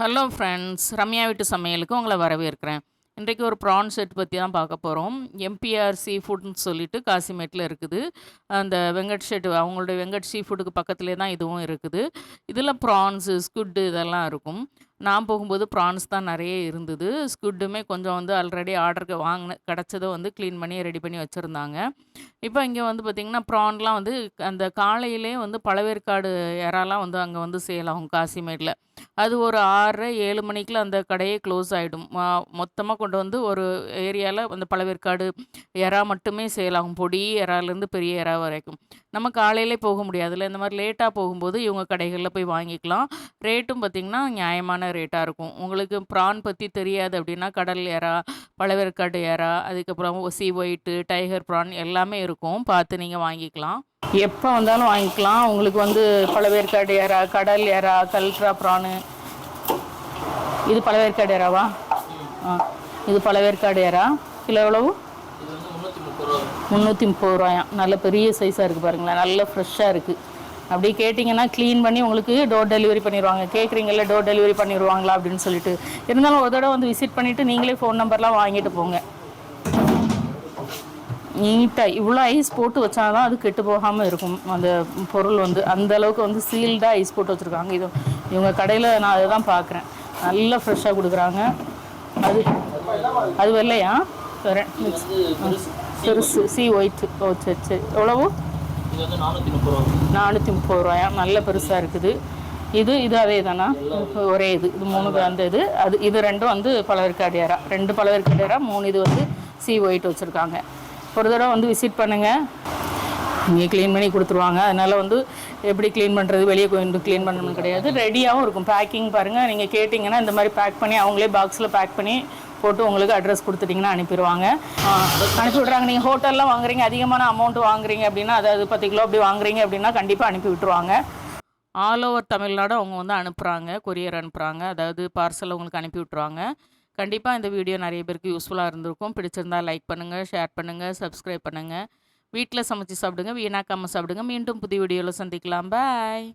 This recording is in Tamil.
ஹலோ ஃப்ரெண்ட்ஸ் ரம்யா வீட்டு சமையலுக்கு உங்களை வரவேற்கிறேன். இன்றைக்கு ஒரு ப்ரான் செட் பற்றி தான் பார்க்க போகிறோம் எம்பிஆர் சீ ஃபுட்னு சொல்லிட்டு காசிமேட்டில் இருக்குது. அந்த வெங்கட் ஷெட் அவங்களுடைய வெங்கட் சீ ஃபுட்டுக்கு பக்கத்துலேயே தான் இதுவும் இருக்குது. இதில் ப்ரான்ஸு ஸ்குட்டு இதெல்லாம் இருக்கும். நான் போகும்போது ப்ரான்ஸ் தான் நிறைய இருந்தது. ஸ்குட்டுமே கொஞ்சம் வந்து ஆல்ரெடி ஆர்டருக்கு வாங்கின கிடச்சதை வந்து க்ளீன் பண்ணி ரெடி பண்ணி வச்சுருந்தாங்க. இப்போ இங்கே வந்து பார்த்திங்கன்னா ப்ரான்லாம் வந்து அந்த காலையிலே வந்து பழவேற்காடு இறாலாம் வந்து அங்கே வந்து சேல் ஆகும் காசிமேட்டில். அது ஒரு ஆறரை ஏழு மணிக்குள்ள அந்த கடையே க்ளோஸ் ஆகிடும் மொத்தமாக கொண்டு வந்து ஒரு ஏரியாவில் அந்த பழவேற்காடு எறா மட்டுமே சேல் ஆகும் பொடி எறாலேருந்து பெரிய எறா வரைக்கும். நம்ம காலையிலே போக முடியாதுல்ல இந்த மாதிரி லேட்டாக போகும்போது இவங்க கடைகளில் போய் வாங்கிக்கலாம். ரேட்டும் பார்த்திங்கன்னா நியாயமான ரேட்டாக இருக்கும். உங்களுக்கு ப்ரான் பற்றி தெரியாது அப்படின்னா கடல் எறா பழவேற்காடு எறா அதுக்கப்புறம் சி ஒயிட்டு டைகர் ப்ரான் எல்லாமே இருக்கும். பார்த்து நீங்கள் வாங்கிக்கலாம். எப்போ வந்தாலும் வாங்கிக்கலாம். உங்களுக்கு வந்து பழவேற்காடு எறா கடல் எறா கல்ட்ரா ப்ரானு இது பழவேற்காடு ஏறாவா? ஆ இது பழவேற்காடு எறா கிலோ எவ்வளவு? முந்நூற்றி முப்பது ரூபாயா. ரூபாயாம் நல்ல பெரிய சைஸாக இருக்குது பாருங்களேன். நல்ல ஃப்ரெஷ்ஷாக இருக்குது அப்படி கேட்டிங்கன்னா க்ளீன் பண்ணி உங்களுக்கு டோர் டெலிவரி பண்ணிடுவாங்க கேட்குறீங்கள டோர் டெலிவரி பண்ணிடுவாங்களா அப்படின்னு சொல்லிட்டு. இருந்தாலும் ஒரு தடவை வந்து விசிட் பண்ணிவிட்டு நீங்களே ஃபோன் நம்பர்லாம் வாங்கிட்டு போங்க. நீட்டாக இவ்வளோ ஐஸ் போட்டு வச்சாதான் அது கெட்டு போகாமல் இருக்கும். அந்த பொருள் வந்து அந்த அளவுக்கு வந்து சீல்டாக ஐஸ் போட்டு வச்சுருக்காங்க. இது இவங்க கடையில் நான் அதை தான் பார்க்குறேன் நல்லா ஃப்ரெஷ்ஷாக கொடுக்குறாங்க. அது அது வெள்ளையா? வரேன் பெருசு. சி ஒயிட் ஓ சரி சரி. எவ்வளவு? நானூற்றி முப்பது ரூபாயா? நல்ல பெருசாக இருக்குது. இது இது அதே தானா? ஒரே இது. இது மூணு அந்த இது. அது இது ரெண்டும் வந்து பழவேற்காடு ரெண்டு பழவேற்காடு மூணு இது வந்து சி ஒயிட் வச்சுருக்காங்க. ஒரு தடவை வந்து விசிட் பண்ணுங்கள் இங்கே க்ளீன் பண்ணி கொடுத்துருவாங்க. அதனால் வந்து எப்படி க்ளீன் பண்ணுறது வெளியே கொண்டு க்ளீன் பண்ணணும்னு கிடையாது. ரெடியாகவும் இருக்கும். பேக்கிங் பாருங்கள் நீங்கள் கேட்டிங்கன்னா இந்த மாதிரி பேக் பண்ணி அவங்களே பாக்ஸில் பேக் பண்ணி போட்டு உங்களுக்கு அட்ரஸ் கொடுத்துட்டிங்கன்னா அனுப்பிடுவாங்க. அனுப்பி விட்றாங்க நீங்கள் ஹோட்டல்லாம் வாங்குறீங்க அதிகமான அமௌண்ட் வாங்குறீங்க அப்படின்னா அதாவது பத்து கிலோ அப்படி வாங்குறீங்க அப்படின்னா கண்டிப்பாக அனுப்பி விட்டுருவாங்க. ஆல் ஓவர் தமிழ்நாடு அவங்க வந்து அனுப்புகிறாங்க கொரியர் அனுப்புகிறாங்க அதாவது பார்சல் உங்களுக்கு அனுப்பி விட்ருவாங்க கண்டிப்பாக இந்த வீடியோ நிறைய பேருக்கு யூஸ்ஃபுல்லாக இருந்திருக்கும். பிடிச்சிருந்தா லைக் பண்ணுங்கள் ஷேர் பண்ணுங்கள் சப்ஸ்கிரைப் பண்ணுங்கள் வீட்டில் சமைச்சு சாப்பிடுங்க வீணாக்காமல் சாப்பிடுங்க. மீண்டும் புதிய வீடியோவில் சந்திக்கலாம். பாய்